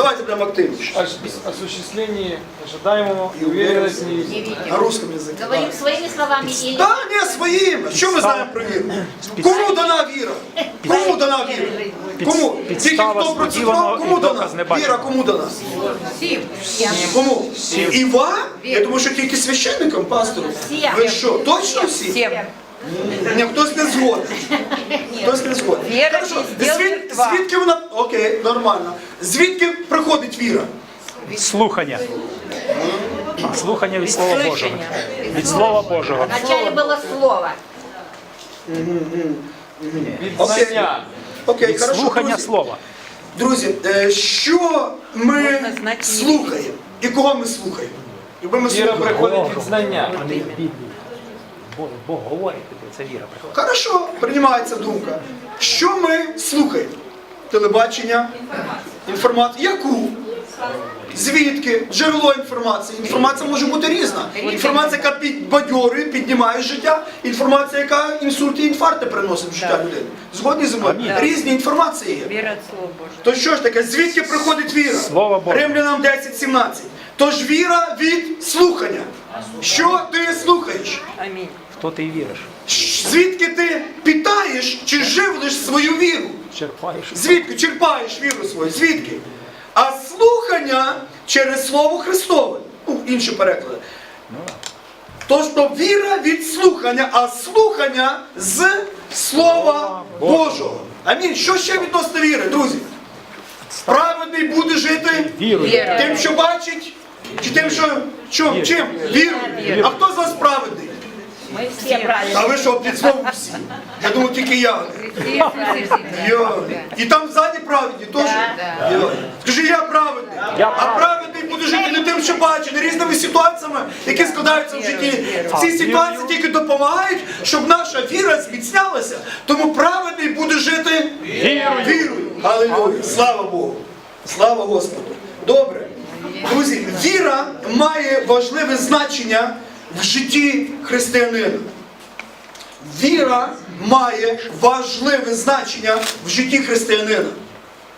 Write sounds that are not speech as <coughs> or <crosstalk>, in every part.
Давайте будемо активніше. Ос- осуществлении ожидаемого и уверенности не. На русском языке. Говорим своими словами или... Да, не своїми. Що ми знаємо про віру? Кому дана віра? Кому дана віра? Кому? Тільки хто процитував, кому дана? Віра кому дана? Кому? І вам? Я думаю, що тільки священникам, пастору. Всім. Ви що, точно всі? Всем. Ні, хтось не згоден. Хтось не згоден. Віра Хорошо. Звід-. Звідки вона? Окей, нормально. Звідки приходить віра? Слухання. Слухання від Слова Божого. Від Слова Божого. Вначале было слово. Окей. знання. Окей, Від хорошо, слухання друзі. слова. Друзі, е, що ми Можна знати і слухаємо? І кого ми слухаємо? Якби ми Віра слухаємо. приходить від знання. Бог, Бог говорить, це віра приходить. Хорошо, приймається думка. Що ми слухаємо? Телебачення, інформацію. Яку? Звідки? Джерело інформації. Інформація може бути різна. Інформація, яка підбадьорює, піднімає життя, інформація, яка інсульти і інфаркти приносить в життя людини. Згодні зі мною? Різні інформації є. Вера от Слова Божьего. То що ж таке, звідки приходить віра? Слово Боже. Римлянам 10.17. Тож віра від слухання. Що ти слухаєш? Аминь. Хто ти віриш? Звідки ти питаєш чи живлиш свою віру? Черпаєш. Звідки черпаєш віру свою? Звідки? А слухання через Слово Христове. Ну, інші переклади. Тож то віра від слухання, а слухання з Слова Божого. Амінь. Що ще відносно віри, друзі? Праведний буде жити. Віра. тим, що бачить, чи тим, що чим? чим? Вірою. А хто з вас праведний? Мы все правильно. А ви що, під словом всі? Я думаю, тільки я. Йо. І там ззаді праведні теж? Йо. Скажи, я праведний. Я А праведний буде жити не тим, що бачить, не різними ситуаціями, які складаються в житті. Ці ситуації тільки допомагають, щоб наша віра зміцнялася. Тому праведний буде жити Вірою. вірою. Алілуя. Слава Богу. Слава Господу. Добре. Друзі, віра має важливе значення в житті християнина. Віра має важливе значення в житті християнина.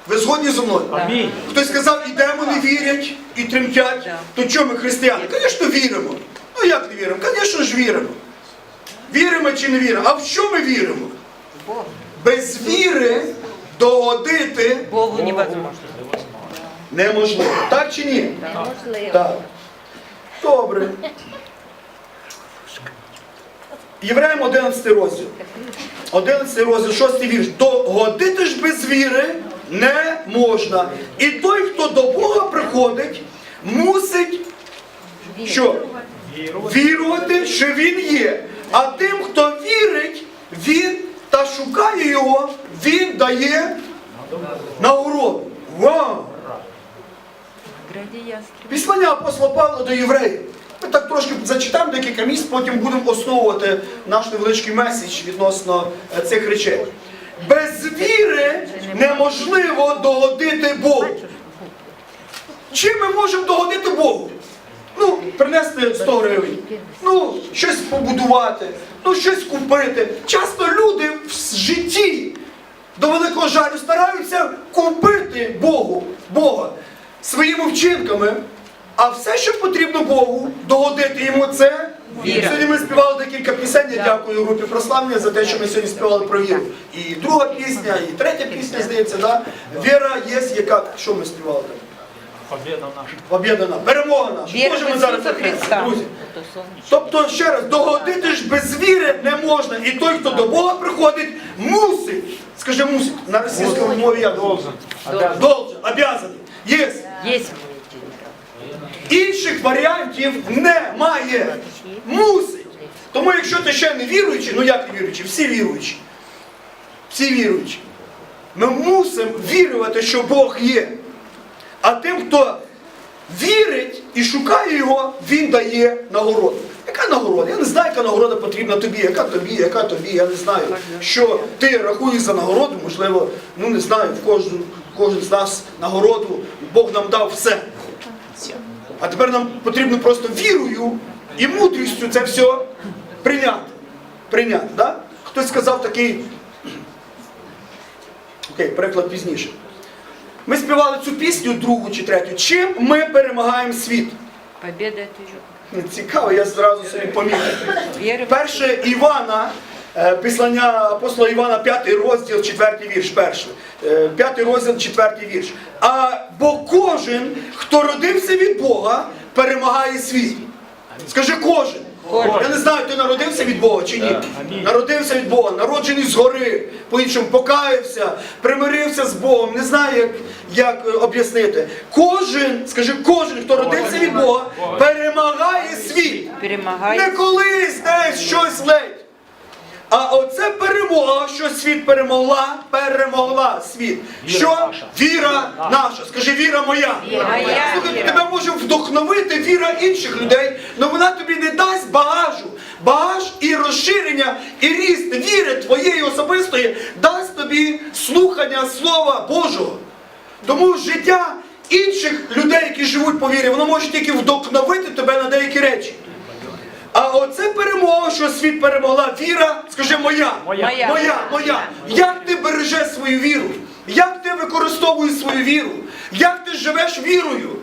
Ви згодні зі мною? Амінь. Хтось сказав, і демони вірять, і тремтять. То чому ми християни? Звісно, віримо. Ну як не віримо? Звісно ж віримо. Віримо чи не віримо? А в що ми віримо? Без віри догодити Богу невозможно. неможливо. Так чи ні? Можливо. Так. Добре. Євреям 11 розділ. 11 розділ, 6 вірш. Догодити ж без віри не можна. І той, хто до Бога приходить, мусить що? Вірувати, що Він є. А тим, хто вірить, він та шукає його, він дає нагороду. Вау! Післання апостола Павла до євреїв. Ми так трошки зачитаємо декілька місць, потім будемо основувати наш невеличкий меседж відносно е, цих речей. Без віри неможливо догодити Богу. Чим ми можемо догодити Богу? Ну, принести 100 гривень, ну, щось побудувати, ну, щось купити. Часто люди в житті до великого жалю стараються купити Богу, Бога своїми вчинками. А все, що потрібно Богу, догодити йому це. Віра. Сьогодні ми співали декілька пісень. Я дякую групі прославлення за те, що ми сьогодні співали про віру. І друга пісня, і третя пісня, здається, да? Віра є, яка. Що ми співали? Побіда наша. Побєда наша, перемога наша. Віра Може, ми зараз Христа. друзі. Тобто, ще раз, догодити ж без віри не можна. І той, хто до Бога приходить, мусить. Скажи, мусить. На російському мові як? Должен. Должен, обязаний. Єс. Есть. Інших варіантів немає. Мусить. Тому якщо ти ще не віруючий, ну як не віруючий? Всі віруючі. Всі віруючі. Ми мусимо вірувати, що Бог є. А тим, хто вірить і шукає його, він дає нагороду. Яка нагорода? Я не знаю, яка нагорода потрібна тобі, яка тобі, яка тобі, я не знаю. Що ти рахуєш за нагороду, можливо, ну не знаю, в кожну, кожен з нас нагороду, Бог нам дав все. А тепер нам потрібно просто вірою і мудрістю це все прийняти. Прийняти, да? Хтось сказав такий. Окей, переклад пізніше. Ми співали цю пісню, другу чи третю. Чим ми перемагаємо світ? Ну, Цікаво, я зразу собі помітив. Перше Івана, післання апостола Івана, п'ятий розділ, четвертий вірш. Перший. Е, П'ятий розділ, четвертий вірш. А бо кожен, хто родився від Бога, перемагає світ. Скажи кожен. Я не знаю, ти народився від Бога чи ні. Народився від Бога, народжений згори, по-іншому покаявся, примирився з Богом. Не знаю, як, як е, об'яснити. Кожен, скажи, кожен, хто родився від Бога, перемагає світ. Не колись десь оце що світ перемогла, перемогла світ. Віра що? наша. Віра наша. Скажи, віра моя. моя. Слухай, Віра. тебе може вдохновити віра інших людей, але вона тобі не дасть багажу. Багаж і розширення, і ріст віри твоєї особистої дасть тобі слухання Слова Божого. Тому життя інших людей, які живуть по вірі, воно може тільки вдохновити тебе на деякі речі. А оце перемога, що світ перемогла. Віра, скажи моя. Моя. Моя. Моя, моя. Як ти бережеш свою віру? Як ти використовуєш свою віру? Як ти живеш вірою?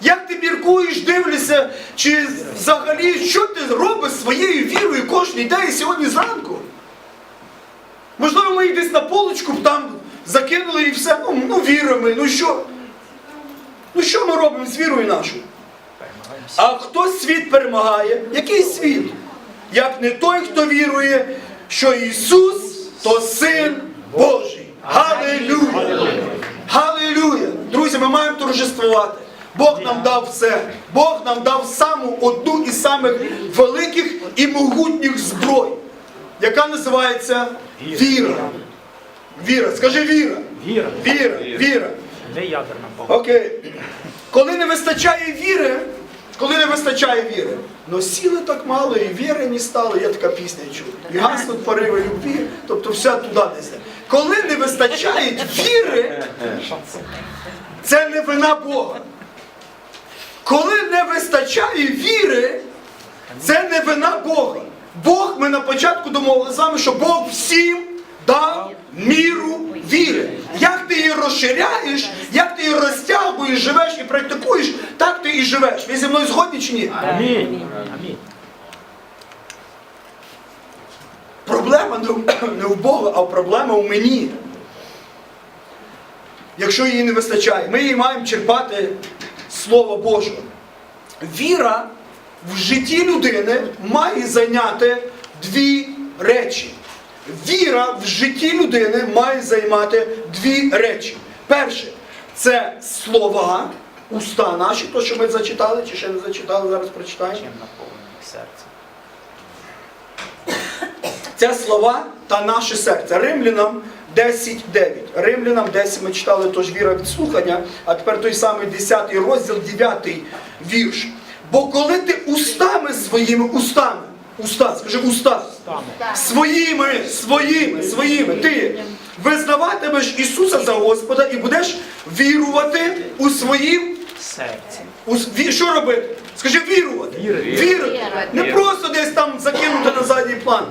Як ти міркуєш, дивишся, чи взагалі що ти робиш своєю вірою кожен день і сьогодні зранку? Можливо, ми десь на полочку там закинули і все. Ну, ну віримо, ну що? Ну що ми робимо з вірою нашою? А хто світ перемагає? Який світ? Як не той, хто вірує, що Ісус то Син Божий. Галилюя! Галилюя! Друзі, ми маємо торжествувати. Бог нам дав все. Бог нам дав саму одну із самих великих і могутніх зброй, яка називається віра. Віра. Скажи віра. Віра. Віра. Віра. Не ядерна. Окей. Коли не вистачає віри, коли не вистачає віри, но сіли так мало, і віри не стало, я така пісня чую. І гаснуть пориви любві, тобто все туди несе. Коли не вистачає віри, це не вина Бога. Коли не вистачає віри, це не вина Бога. Бог, ми на початку домовилися з вами, що Бог всім дав міру віри. Як ти її розширяєш, як ти її розтягуєш, живеш і практикуєш, так ти і живеш. Ви зі мною згодні чи ні? Амінь. Проблема не в- <clears throat> Бога, а проблема в мені. Якщо її не вистачає, ми її маємо черпати з Слова Божого. Віра в житті людини має зайняти дві речі. Віра в житті людини має займати дві речі. Перше, це слова, уста наші, то, що ми зачитали, чи ще не зачитали, зараз прочитаємо. Чим наповнене серце. Це слова та наше серце. Римлянам 10.9. Римлянам 10 ми читали тож віра від слухання, а тепер той самий 10 розділ, 9 вірш. Бо коли ти устами своїми, устами, уста, скажи уста, своїми, своїми, своїми, ти визнаватимеш Ісуса за Господа і будеш вірувати у своїм у ві- що робити? Скажи вірувати. Вірити. Не просто десь там закинути на задній план.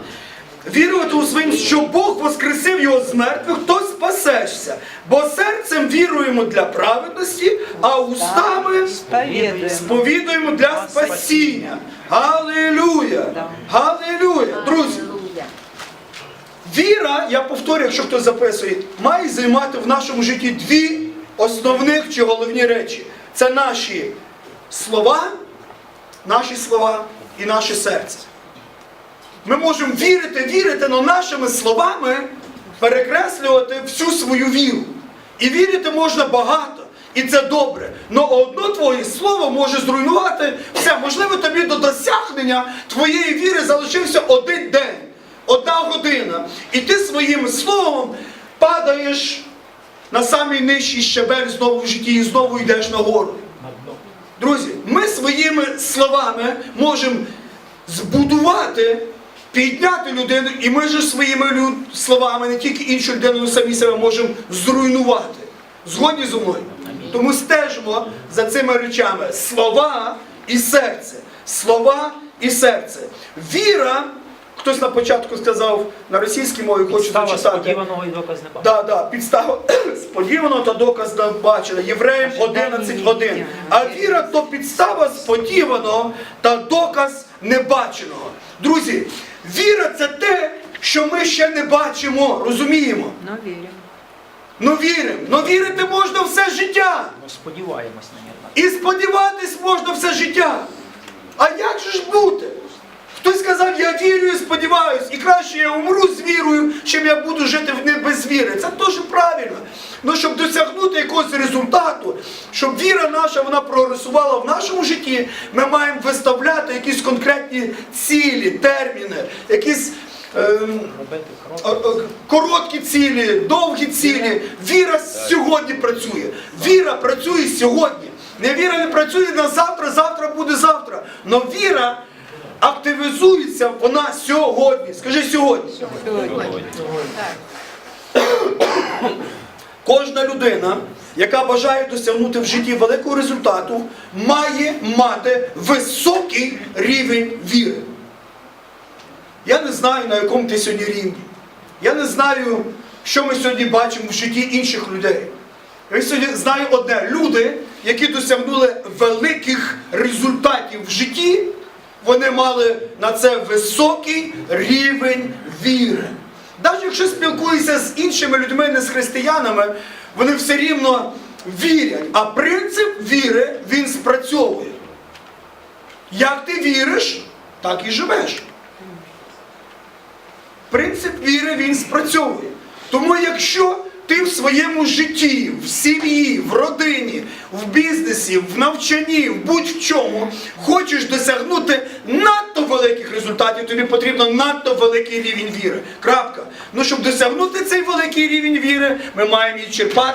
Вірувати у своїм, що Бог воскресив його з мертвих, то спасешся. Бо серцем віруємо для праведності, а устами сповідуємо для спасіння. Галилюя! Галилюя! Друзі, Віра, я повторю, якщо хтось записує, має займати в нашому житті дві основних чи головні речі. Це наші слова, наші слова і наше серце. Ми можемо вірити, вірити, але нашими словами перекреслювати всю свою віру. І вірити можна багато. І це добре. Но одно твоє слово може зруйнувати все. Можливо, тобі до досягнення твоєї віри залишився один день, одна година. І ти своїм словом падаєш на самий нижчий щебель знову в житті і знову йдеш. На дно. Друзі, ми своїми словами можемо збудувати, підняти людину, і ми ж своїми словами, не тільки іншу людину, але самі себе можемо зруйнувати. Згодні зі мною? Тому стежимо за цими речами. Слова і серце. Слова і серце. Віра, хтось на початку сказав на російській мові, хочу Підстава зачитати. сподіваного і доказ не. Да, да, підстава <coughs> сподівано та доказ не бачили. Євреїв 11.1. А віра то підстава сподіваного та доказ небаченого. Друзі, віра це те, що ми ще не бачимо, розуміємо. Но верим. Ну віримо. Ну вірити можна все життя. Ну, сподіваємось на нього. І сподіватись можна все життя. А як же ж бути? Хтось сказав, я вірю і сподіваюсь, і краще я умру з вірою, чим я буду жити в них без віри. Це теж правильно. Ну, щоб досягнути якогось результату, щоб віра наша вона прогресувала в нашому житті, ми маємо виставляти якісь конкретні цілі, терміни, якісь. Ем, Короткі цілі, довгі цілі. Віра сьогодні працює. Віра працює сьогодні. Не віра не працює на завтра, завтра буде завтра. Но віра активізується вона сьогодні. Скажи сьогодні. Кожна людина, яка бажає досягнути в житті великого результату, має мати високий рівень віри. Я не знаю, на якому ти сьогодні рівні. Я не знаю, що ми сьогодні бачимо в житті інших людей. Я сьогодні знаю одне: люди, які досягнули великих результатів в житті, вони мали на це високий рівень віри. Навіть якщо спілкуюся з іншими людьми, не з християнами, вони все рівно вірять. А принцип віри він спрацьовує. Як ти віриш, так і живеш. Принцип віри він спрацьовує. Тому якщо ти в своєму житті, в сім'ї, в родині, в бізнесі, в навчанні, в будь-в чому хочеш досягнути надто великих результатів, тобі потрібно надто великий рівень віри. Крапка. Ну щоб досягнути цей великий рівень віри, ми маємо її черпати.